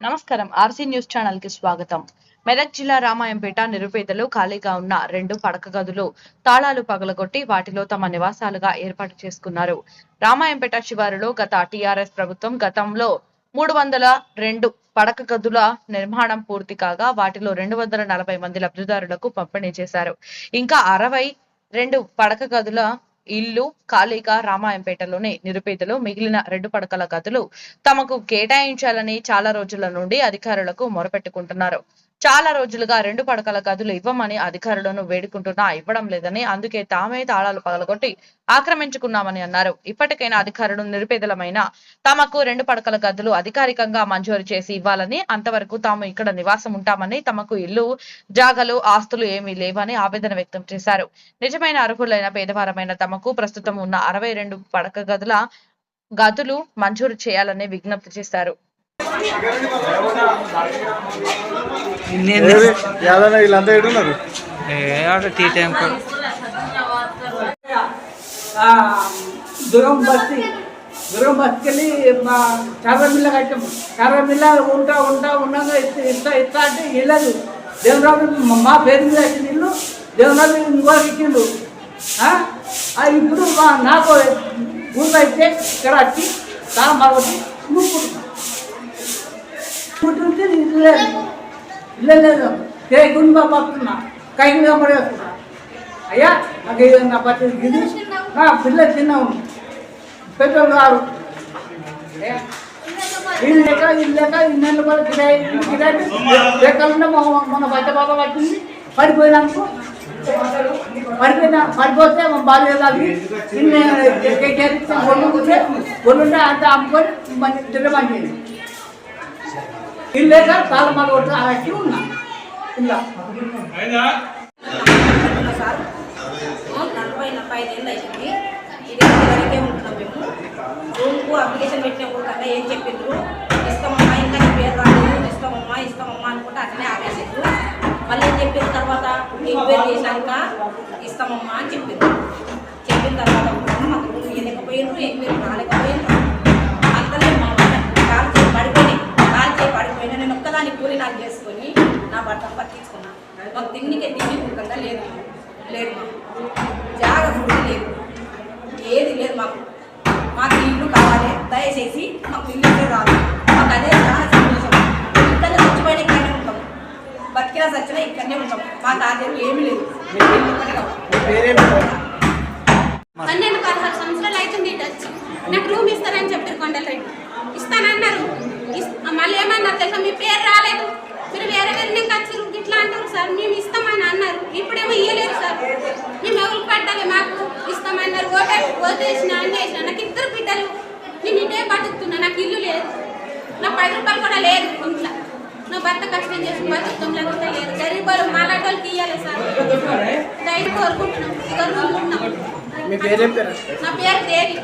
నమస్కారం. RC news ఛానల్కి స్వాగతం. మెదక్ జిల్లా రామాయంపేట నిరుపేదలు ఖాళీగా ఉన్న రెండు పడక గదులు తాళాలు పగలగొట్టి వాటిలో తమ నివాసాలుగా ఏర్పాటు చేసుకున్నారు. రామాయంపేట శివారులో గత టీఆర్ఎస్ ప్రభుత్వం గతంలో మూడు వందల రెండు పడక గదుల నిర్మాణం పూర్తి కాగా వాటిలో రెండు వందల నలభై మంది లబ్ధిదారులకు పంపిణీ చేశారు. ఇంకా అరవై రెండు పడక గదుల ఇల్లు ఖాళీగా రామాయంపేటలోని నిరుపేదలు మిగిలిన రెండు పడకల గదులు తమకు కేటాయించాలని చాలా రోజుల నుండి అధికారులకు మొరపెట్టుకుంటున్నారు. చాలా రోజులుగా రెండు పడకల గదులు ఇవ్వమని అధికారులను వేడుకుంటున్నా ఇవ్వడం లేదని అందుకే తామే తాళాలు పగలగొట్టి ఆక్రమించుకున్నామని అన్నారు. ఇప్పటికైనా అధికారులు నిరుపేదలమైన తమకు రెండు పడకల గదులు అధికారికంగా మంజూరు చేసి ఇవ్వాలని అంతవరకు తాము ఇక్కడ నివాసం ఉంటామని తమకు ఇల్లు జాగలు ఆస్తులు ఏమీ లేవని ఆవేదన వ్యక్తం చేశారు. నిజమైన అర్హులైన పేదవారమైన తమకు ప్రస్తుతం ఉన్న అరవై రెండు పడక గదుల గదులు మంజూరు చేయాలని విజ్ఞప్తి చేశారు. యాదన్న వీళ్ళంతా టీ టైం బస్తీ దుర్గం బస్కి వెళ్ళి మా కర్రమిల్ల కట్టాము. కర్రమిల్ల ఉంటా ఉంటా ఉండగా ఇస్తా ఇస్తా ఇస్తా అంటే వెళ్ళదు. దేవురాజు మా పేరు మీద వచ్చిన ఇల్లు దేవురాజు ఇంకోటి ఇచ్చిండు. ఇప్పుడు మా నాకు ఊళ్ళో అయితే ఇక్కడ వచ్చి తాను మరొకటి లేదు ఇల్లు లేదు తేకుండా పడుతున్నా కైకి కమ్మడేస్తున్నా అయ్యా నాకు ఇది నా పట్టి ఇది నా పిల్ల చిన్నవు పెద్దోళ్ళు కాదు ఇల్లు లేక ఇల్లు లేక ఇన్నెళ్ళు కూడా కిరాయి కిరాయి లెక్కలుంటే మన మన బట్ట బాబా పట్టింది పడిపోయినాకు పడిపోయిన పడిపోతే మా బాల్య తాగి ఒళ్ళు ఉంటే ఒళ్ళుంటే అంత అమ్ముకొని మంచి తిరగమంది ఇల్లు లేక చాలా మగ అట్టి ఉన్నా. ఇలా. సార్ నలభై నలభై ఐదేళ్ళు అయింది ఇది వరకే ఉంటున్నాం మేము రూమ్కు అప్లికేషన్ పెట్టినప్పుడు కన్నా ఏం చెప్పిండ్రు ఇస్తామమ్మా ఇంకా నీ పేరు రాలేదు ఇస్తామమ్మా ఇస్తామమ్మా అనుకుంటే అట్లనే ఆపేసిండ్రు మళ్ళీ ఏం చెప్పిన తర్వాత? ఎంక్వైరీ చేశాక ఇస్తామమ్మా అని చెప్పిండ్రు చెప్పిన తర్వాత మాకు రూమ్ ఇవ్వలేకపోయిండ్రు ఎంక్వైరీ రాలేకపోయిండ్రు అంతలే మా కాలు చేయి పడిపోయినాయి కాలు చేయి పడిపోయినా నేను ఒక్కదాన్ని కూలి నాకు చేసుకొని నా భర్త పట్టించుకున్నాను మాకు తిండికే తిండి ముఖంగా లేదు లేదు జాగ ఫుడ్ లేదు. ఏది లేదు మాకు. మాకు ఇల్లు కావాలి. దయచేసి మాకు ఇల్లు రాదు మాకు అదే చాలా సంతోషం. ఇక్కడనే చచ్చిపోయినా ఇక్కడనే ఉంటాం. బతికినా ఇక్కడనే ఉంటాం. ఏమీ లేదు. పన్నెండు పదహారు సంవత్సరాలు అవుతుంది నాకు రూమ్ ఇస్తారని చెప్పారు కొండలరెడ్డి. ఇస్తానన్నారు. మళ్ళీ ఏమన్నారు తెలుసా? మీ పేరు రాలేదు. మీరు వేరే వేరే వచ్చారు. ఇట్లా అంటారు సార్ మేము ఇస్తామని అన్నారు. ఇప్పుడేమో ఇయ్యలేదు సార్. మేము ఎవరికి పడ్డాలి మాకు ఇస్తామన్నారు. ఓటే ఓటేసిన అన్ని వేసిన నాకు ఇద్దరు బిడ్డలు. నేను ఇటే బతుకుతున్నా. నాకు ఇల్లు లేదు. నా పది రూపాయలు కూడా లేదు ఇంట్లో. నా భర్త కష్టం చేసి బతుకుతాం లేకుంటే లేదు. గరీబ్ వాళ్ళు మాలాంటి వాళ్ళకి ఇవ్వాలి సార్. దయచేసి కోరుకుంటున్నాం. ఇక నా పేరు దేవి.